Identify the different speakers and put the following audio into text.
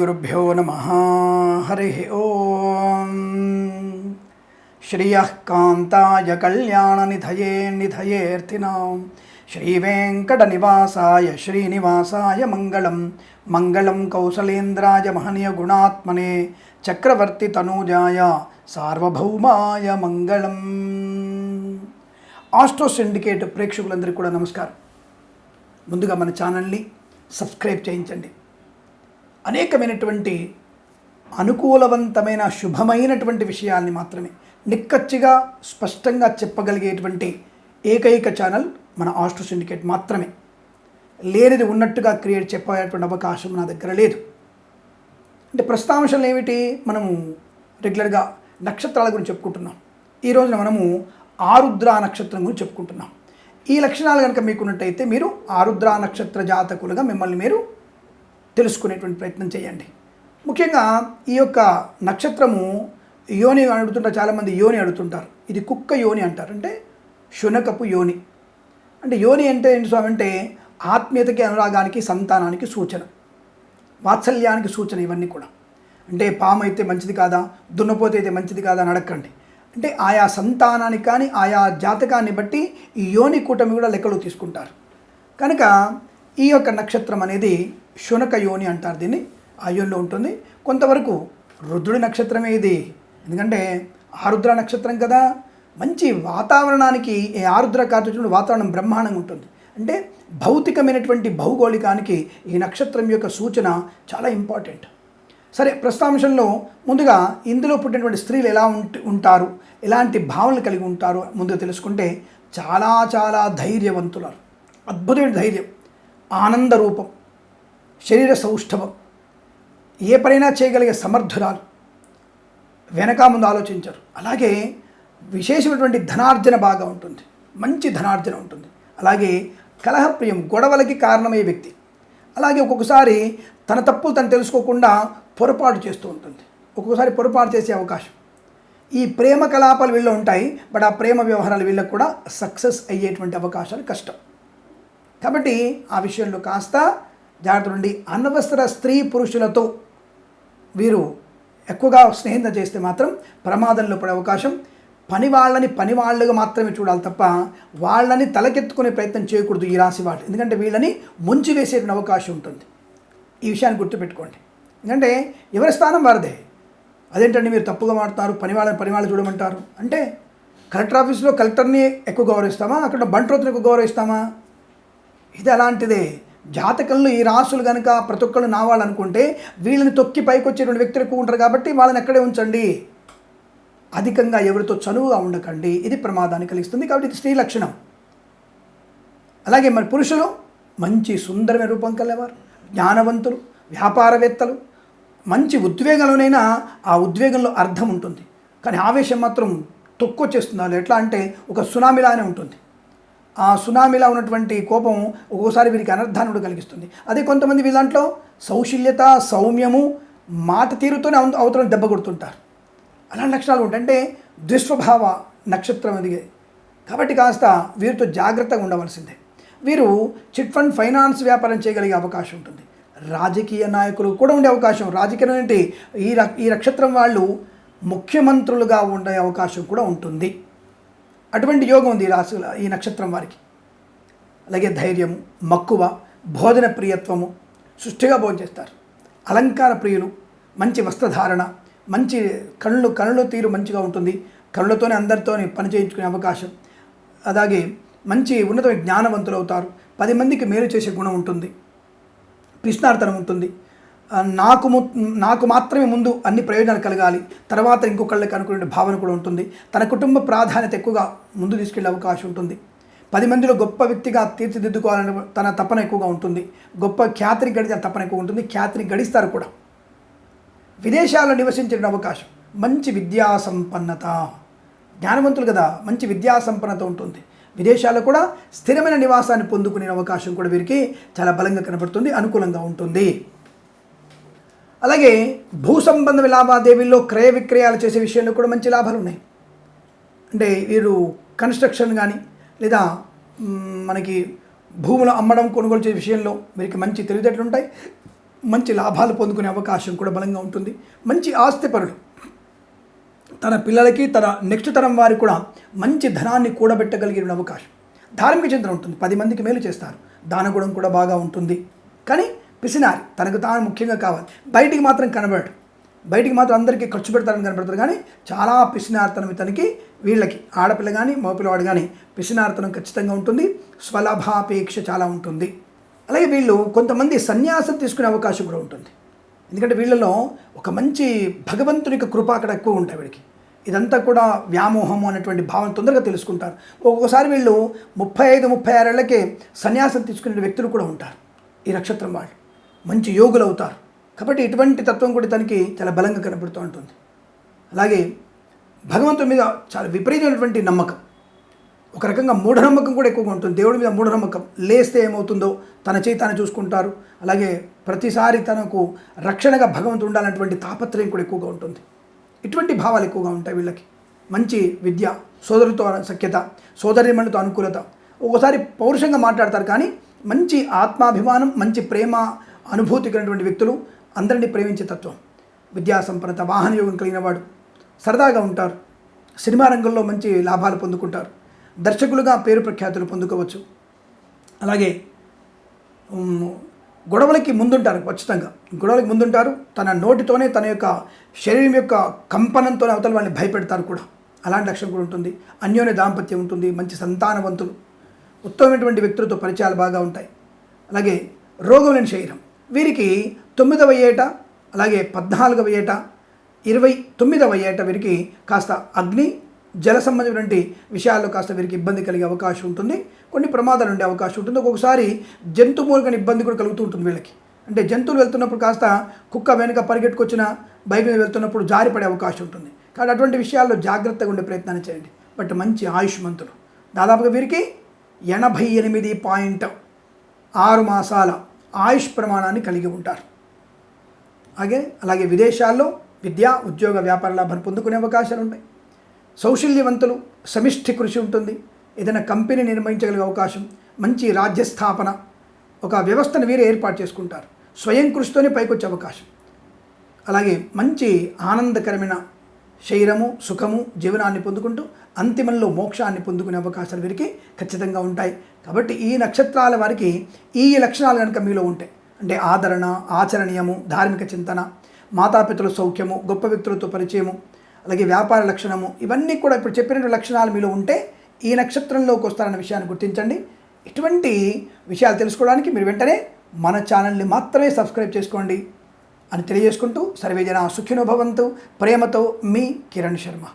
Speaker 1: శ్రీగురుభ్యో నమ హరి ఓం శ్రియ కాంతాయ కళ్యాణనిధయే నిధయేర్థినాం శ్రీవేంకట నివాసాయ శ్రీనివాసాయ మంగళం మంగళం కౌసలేంద్రాయ మహనీయ గుణాత్మనే చక్రవర్తి తనూజాయ సార్వభౌమాయ మంగళం ఆస్ట్రో సిండికేట్ ప్రేక్షకులందరికీ కూడా నమస్కారం ముందుగా మన ఛానల్ని సబ్స్క్రైబ్ చేయించండి అనేకమైనటువంటి అనుకూలవంతమైన శుభమైనటువంటి విషయాల్ని మాత్రమే నిక్కచ్చిగా స్పష్టంగా చెప్పగలిగేటువంటి ఏకైక ఛానల్ మన ఆస్ట్రో సిండికేట్ మాత్రమే. లేనిది ఉన్నట్టుగా క్రియేట్ చెప్పేటువంటి అవకాశం నా దగ్గర లేదు. అంటే ప్రస్తాంశాలు ఏమిటి? మనము రెగ్యులర్గా నక్షత్రాల గురించి చెప్పుకుంటున్నాం. ఈ రోజున మనము ఆరుద్ర నక్షత్రం గురించి చెప్పుకుంటున్నాం. ఈ లక్షణాలు కనుక మీకున్నట్టయితే మీరు ఆరుద్ర నక్షత్ర జాతకులుగా మిమ్మల్ని మీరు తెలుసుకునేటువంటి ప్రయత్నం చేయండి. ముఖ్యంగా ఈ యొక్క నక్షత్రము యోని అడుగుతుంటారు చాలామంది యోని అడుగుతుంటారు. ఇది కుక్క యోని అంటారు. అంటే శునకపు యోని. అంటే యోని అంటే ఏంటి స్వామి అంటే ఆత్మీయతకి అనురాగానికి సంతానానికి సూచన. వాత్సల్యానికి సూచన ఇవన్నీ కూడా. అంటే పాము అయితే మంచిది కాదా? దున్నపోతే అయితే మంచిది కాదా అని అడగండి అంటే ఆయా సంతానానికి కానీ ఆయా జాతకాన్ని బట్టి ఈ యోని కూటమి కూడా లెక్కలు తీసుకుంటారు. కనుక ఈ యొక్క నక్షత్రం అనేది శునక యోని అంటారు దీన్ని. ఆ యోనిలో ఉంటుంది. కొంతవరకు రుద్రుడి నక్షత్రమే ఇది. ఎందుకంటే ఆరుద్ర నక్షత్రం కదా. మంచి వాతావరణానికి ఈ ఆరుద్ర కార్తీకుడు వాతావరణం బ్రహ్మాండంగా ఉంటుంది. అంటే భౌతికమైనటువంటి భౌగోళికానికి ఈ నక్షత్రం యొక్క సూచన చాలా ఇంపార్టెంట్. సరే ప్రస్తాంశంలో ముందుగా ఇందులో పుట్టినటువంటి స్త్రీలు ఎలా ఉంటారు? ఎలాంటి భావనలు కలిగి ఉంటారు? ముందుగా తెలుసుకుంటే చాలా చాలా ధైర్యవంతులారు అద్భుతమైన ధైర్యం. ఆనంద రూపం శరీర సౌష్ఠవం ఏ పనైనా చేయగలిగే సమర్థురాలు వెనక ముందు ఆలోచించరు. అలాగే విశేషమైనటువంటి ధనార్జన బాగా ఉంటుంది మంచి ధనార్జన ఉంటుంది. అలాగే కలహప్రియం గొడవలకి కారణమయ్యే వ్యక్తి. అలాగే ఒక్కొక్కసారి తన తప్పులు తను తెలుసుకోకుండా పొరపాటు చేస్తూ ఉంటుంది. ఒక్కొక్కసారి పొరపాటు చేసే అవకాశం. ఈ ప్రేమ కలాపాలు వీళ్ళు ఉంటాయి బట్ ఆ ప్రేమ వ్యవహారాలు వీళ్ళకు కూడా సక్సెస్ అయ్యేటువంటి అవకాశాలు కష్టం. కాబట్టి ఆ విషయంలో కాస్త జాగ్రత్త నుండి అనవసర స్త్రీ పురుషులతో వీరు ఎక్కువగా స్నేహితం చేస్తే మాత్రం ప్రమాదంలో పడే అవకాశం. పని వాళ్ళని పని వాళ్ళుగా మాత్రమే చూడాలి తప్ప వాళ్ళని తలకెత్తుకునే ప్రయత్నం చేయకూడదు ఈ రాశి వాళ్ళు ఎందుకంటే వీళ్ళని ముంచి వేసేటువంటి అవకాశం ఉంటుంది. ఈ విషయాన్ని గుర్తుపెట్టుకోండి. ఎందుకంటే ఎవరి స్థానం వారిదే. అదేంటండి మీరు తప్పుగా మాడతారు పని వాళ్ళని పని వాళ్ళు చూడమంటారు? అంటే కలెక్టర్ ఆఫీస్లో కలెక్టర్ని ఎక్కువ గౌరవిస్తామా? అక్కడ బంట్రోతుని ఎక్కువ గౌరవిస్తామా? ఇది అలాంటిదే జాతకంలో ఈ రాసులు కనుక ప్రతి ఒక్కళ్ళు నావాలనుకుంటే వీళ్ళని తొక్కి పైకి వచ్చేటువంటి వ్యక్తులు ఎక్కువ ఉంటారు కాబట్టి వాళ్ళని అక్కడే ఉంచండి. అధికంగా ఎవరితో చనువుగా ఉండకండి. ఇది ప్రమాదాన్ని కలిగిస్తుంది కాబట్టి ఇది స్త్రీ లక్షణం. అలాగే మరి పురుషులు మంచి సుందరమైన రూపం కలవారు జ్ఞానవంతులు వ్యాపారవేత్తలు. మంచి ఉద్వేగంలోనైనా ఆ ఉద్వేగంలో అర్థం ఉంటుంది. కానీ ఆవేశం మాత్రం తొక్కొచ్చేస్తుంది. వాళ్ళు ఎట్లా అంటే ఒక సునామీలానే ఉంటుంది. ఆ సునామీలా ఉన్నటువంటి కోపం ఒక్కోసారి వీరికి అనర్థాన్ని కూడా కలిగిస్తుంది. అదే కొంతమంది వీళ్ళంట్లో సౌశల్యత సౌమ్యము మాట తీరుతోనే అవ- అవతల దెబ్బ కొడుతుంటారు. అలాంటి లక్షణాలు ఉంటాయి. అంటే నక్షత్రం ఎదిగే కాబట్టి కాస్త వీరితో జాగ్రత్తగా ఉండవలసిందే. వీరు చిట్ ఫండ్ ఫైనాన్స్ వ్యాపారం చేయగలిగే అవకాశం ఉంటుంది. రాజకీయ నాయకులు కూడా ఉండే అవకాశం. రాజకీయం ఏంటి ఈ ర- ఈ నక్షత్రం వాళ్ళు ముఖ్యమంత్రులుగా ఉండే అవకాశం కూడా ఉంటుంది. అటువంటి యోగం ఉంది ఈ రాశి ఈ నక్షత్రం వారికి. అలాగే ధైర్యము మక్కువ భోజన ప్రియత్వము సృష్టిగా భోంచేస్తారు అలంకార ప్రియులు మంచి వస్త్రధారణ మంచి కళ్ళు కళ్ళు తీరు మంచిగా ఉంటుంది. కళ్ళతోనే అందరితోనే పని చేయించుకునే అవకాశం. అలాగే మంచి ఉన్నతమైన జ్ఞానవంతులు అవుతారు. పది మందికి మేలు చేసే గుణం ఉంటుంది. పిష్నార్థనం ఉంటుంది. నాకు ము- నాకు మాత్రమే ముందు అన్ని ప్రయోజనాలు కలగాలి. తర్వాత ఇంకొకళ్ళకి అనుకునే భావన కూడా ఉంటుంది. తన కుటుంబ ప్రాధాన్యత ఎక్కువగా ముందు తీసుకెళ్ళే అవకాశం ఉంటుంది. పది మందిలో గొప్ప వ్యక్తిగా తీర్చిదిద్దుకోవాలని తన తపన ఎక్కువగా ఉంటుంది. గొప్ప ఖ్యాతిని గడిచిన తపన ఎక్కువ ఉంటుంది. ఖ్యాతిని గడిస్తారు కూడా. విదేశాల్లో నివసించే అవకాశం. మంచి విద్యా సంపన్నత. జ్ఞానవంతులు కదా మంచి విద్యా సంపన్నత ఉంటుంది. విదేశాల్లో కూడా స్థిరమైన నివాసాన్ని పొందుకునే అవకాశం కూడా వీరికి చాలా బలంగా కనబడుతుంది అనుకూలంగా ఉంటుంది. అలాగే భూ సంబంధ లావాదేవీల్లో క్రయ విక్రయాలు చేసే విషయంలో కూడా మంచి లాభాలు ఉన్నాయి అంటే వీరు కన్స్ట్రక్షన్ కానీ లేదా మనకి భూములు అమ్మడం కొనుగోలు చేసే విషయంలో వీరికి మంచి తెలివితేటలు ఉంటాయి. మంచి లాభాలు పొందుకునే అవకాశం కూడా బలంగా ఉంటుంది. మంచి ఆస్తిపరుడు తన పిల్లలకి తన నెక్స్ట్ తరం వారికి కూడా మంచి ధనాన్ని కూడబెట్టగలిగిన అవకాశం. ధార్మిక చింతన ఉంటుంది. పది మందికి మేలు చేస్తారు. దానగుణం కూడా బాగా ఉంటుంది. కానీ పిసినారి. తనకు తాను ముఖ్యంగా కావాలి. బయటికి మాత్రం కనబడడు. బయటికి మాత్రం అందరికీ ఖర్చు పెడతారని కనబడతారు కానీ చాలా పిసినార్తనం ఇతనికి వీళ్ళకి. ఆడపిల్ల కానీ మగపిల్లవాడు కానీ పిసినార్తనం ఖచ్చితంగా ఉంటుంది. స్వలభాపేక్ష చాలా ఉంటుంది. అలాగే వీళ్ళు కొంతమంది సన్యాసం తీసుకునే అవకాశం కూడా ఉంటుంది. ఎందుకంటే వీళ్ళలో ఒక మంచి భగవంతుని యొక్క కృప అక్కడ ఎక్కువ ఉంటాయి వీడికి ఇదంతా కూడా వ్యామోహము అనేటువంటి భావన తొందరగా తెలుసుకుంటారు. ఒక్కొక్కసారి వీళ్ళు ముప్పై ఐదు ముప్పై ఆరేళ్ళకే సన్యాసం తీసుకునే వ్యక్తులు కూడా ఉంటారు. ఈ నక్షత్రం వాళ్ళు. మంచి యోగులు అవుతారు కాబట్టి ఇటువంటి తత్వం కూడా తనకి చాలా బలంగా కనబడుతూ ఉంటుంది. అలాగే భగవంతుడి మీద చాలా విపరీతమైనటువంటి నమ్మకం. ఒక రకంగా మూఢనమ్మకం కూడా ఎక్కువగా ఉంటుంది. దేవుడి మీద మూఢనమ్మకం. లేస్తే ఏమవుతుందో తన చేయి తాను చూసుకుంటారు. అలాగే ప్రతిసారి తనకు రక్షణగా భగవంతుడు ఉండాలన్నటువంటి తాపత్రయం కూడా ఎక్కువగా ఉంటుంది. ఇటువంటి భావాలు ఎక్కువగా ఉంటాయి వీళ్ళకి. మంచి విద్య సోదరుతో సఖ్యత సోదరిమణులతో అనుకూలత. ఒకసారి పౌరుషంగా మాట్లాడతారు కానీ మంచి ఆత్మాభిమానం మంచి ప్రేమ అనుభూతి కలిగినటువంటి వ్యక్తులు అందరినీ ప్రేమించే తత్వం. విద్యా సంపన్నత వాహన యోగం కలిగిన వాడు సరదాగా ఉంటారు. సినిమా రంగంలో మంచి లాభాలు పొందుకుంటారు. దర్శకులుగా పేరు ప్రఖ్యాతులు పొందుకోవచ్చు. అలాగే గొడవలకి ముందుంటారు ఖచ్చితంగా. గొడవలకి ముందుంటారు. తన నోటితోనే తన యొక్క శరీరం యొక్క కంపనంతో అవతల వాళ్ళని భయపెడతారు కూడా. అలాంటి లక్షణం కూడా ఉంటుంది. అన్యోన్య దాంపత్యం ఉంటుంది. మంచి సంతానవంతులు. ఉత్తమమైనటువంటి వ్యక్తులతో పరిచయాలు బాగా ఉంటాయి. అలాగే రోగం లేని శరీరం. వీరికి తొమ్మిదవ ఏట అలాగే పద్నాలుగవ ఏట ఇరవై తొమ్మిదవ ఏట వీరికి కాస్త అగ్ని జల సంబంధమైనటువంటి విషయాల్లో కాస్త వీరికి ఇబ్బంది కలిగే అవకాశం ఉంటుంది. కొన్ని ప్రమాదాలు ఉండే అవకాశం ఉంటుంది. ఒక్కొక్కసారి జంతుమూలకని ఇబ్బంది కూడా కలుగుతూ ఉంటుంది వీళ్ళకి. అంటే జంతువులు వెళ్తున్నప్పుడు కాస్త కుక్క వెనుక పరిగెట్టుకొచ్చిన బైక్ మీద వెళ్తున్నప్పుడు జారిపడే అవకాశం ఉంటుంది. కాబట్టి అటువంటి విషయాల్లో జాగ్రత్తగా ఉండే ప్రయత్నాన్ని చేయండి. బట్ మంచి ఆయుష్మంతులు. దాదాపుగా వీరికి ఎనభై ఎనిమిది పాయింట్ ఆరు మాసాల ఆయుష్ ప్రమాణాన్ని కలిగి ఉంటారు. అలాగే అలాగే విదేశాల్లో విద్య ఉద్యోగ వ్యాపార లాభాలు పొందుకునే అవకాశాలు ఉంటాయి. సౌశల్యవంతులు సమిష్టి కృషి ఉంటుంది. ఏదైనా కంపెనీ నిర్మించగలిగే అవకాశం మంచి రాజ్య స్థాపన ఒక వ్యవస్థను వీరే ఏర్పాటు చేసుకుంటారు. స్వయం కృషితోనే పైకొచ్చే అవకాశం. అలాగే మంచి ఆనందకరమైన శరీరము సుఖము జీవనాన్ని పొందుకుంటూ అంతిమంలో మోక్షాన్ని పొందుకునే అవకాశాలు వీరికి ఖచ్చితంగా ఉంటాయి. కాబట్టి ఈ నక్షత్రాల వారికి ఈ లక్షణాలు కనుక మీలో ఉంటాయి అంటే ఆదరణ ఆచరణీయము ధార్మిక చింతన మాతాపితృల సౌఖ్యము గొప్ప వ్యక్తులతో పరిచయము అలాగే వ్యాపార లక్షణము ఇవన్నీ కూడా ఇప్పుడు చెప్పిన లక్షణాలు మీలో ఉంటే ఈ నక్షత్రంలోకి వస్తారన్న విషయాన్ని గుర్తించండి. ఇటువంటి విషయాలు తెలుసుకోవడానికి మీరు వెంటనే మన ఛానల్ని మాత్రమే సబ్స్క్రైబ్ చేసుకోండి. అని తెలియజేసుకుంటూ సర్వేజన సుఖినో భవంతు. ప్రేమతో మీ కిరణ్ శర్మ.